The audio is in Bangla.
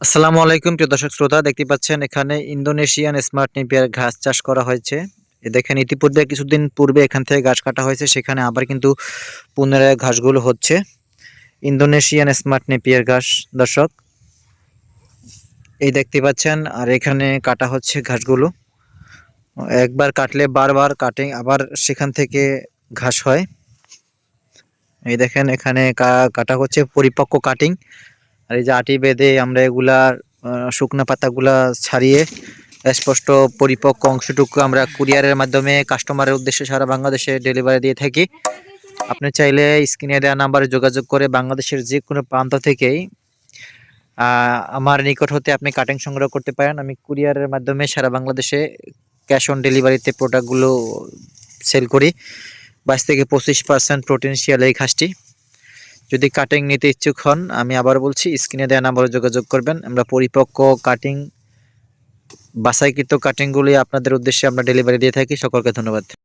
আসসালামু আলাইকুম, প্রিয় দর্শক শ্রোতা। দেখতে পাচ্ছেন, এখানে ইন্দোনেশিয়ান স্মার্ট নেপিয়ার ঘাস চাষ করা হয়েছে। দেখেন, ইতিপূর্বে কিছুদিন পূর্বে এখান থেকে ঘাস কাটা হয়েছে, সেখানে আবার কিন্তু পুনরায় ঘাসগুলো হচ্ছে। ইন্দোনেশিয়ান স্মার্ট নেপিয়ার ঘাস, দর্শক। এই দেখতে পাচ্ছেন, আর এখানে কাটা হচ্ছে ঘাসগুলো। একবার কাটলে বারবার কাটে, আবার সেখান থেকে ঘাস হয়। এই দেখেন, এখানে কাটা হচ্ছে পরিপক্ক কাটিং। আর এই যে আটি বেঁধে আমরা এগুলা আহ, শুকনো পাতাগুলা ছাড়িয়ে স্পষ্ট পরিপক্ক অংশটুকু আমরা কুরিয়ারের মাধ্যমে কাস্টমারের উদ্দেশ্যে সারা বাংলাদেশে ডেলিভারি দিয়ে থাকি। আপনি চাইলে স্ক্রিনে দেওয়া নাম্বারে যোগাযোগ করে বাংলাদেশের যে কোনো প্রান্ত থেকেই আমার নিকট হতে আপনি কাটিং সংগ্রহ করতে পারেন। আমি কুরিয়ারের মাধ্যমে সারা বাংলাদেশে ক্যাশ অন ডেলিভারিতে প্রোডাক্টগুলো সেল করি। বাইশ থেকে পঁচিশ পার্সেন্ট প্রোটিনশিয়াল এই ঘাসটি যদি কাটিং নিতে ইচ্ছুক হন, আমি আবার বলছি স্ক্রিনে দেওয়া নাম্বারে যোগাযোগ করবেন। আমরা পরিপক্ক কাটিং বাসাইকৃত কাটিংগুলি আপনাদের উদ্দেশ্যে আমরা ডেলিভারি দিয়ে থাকি। সকলকে ধন্যবাদ।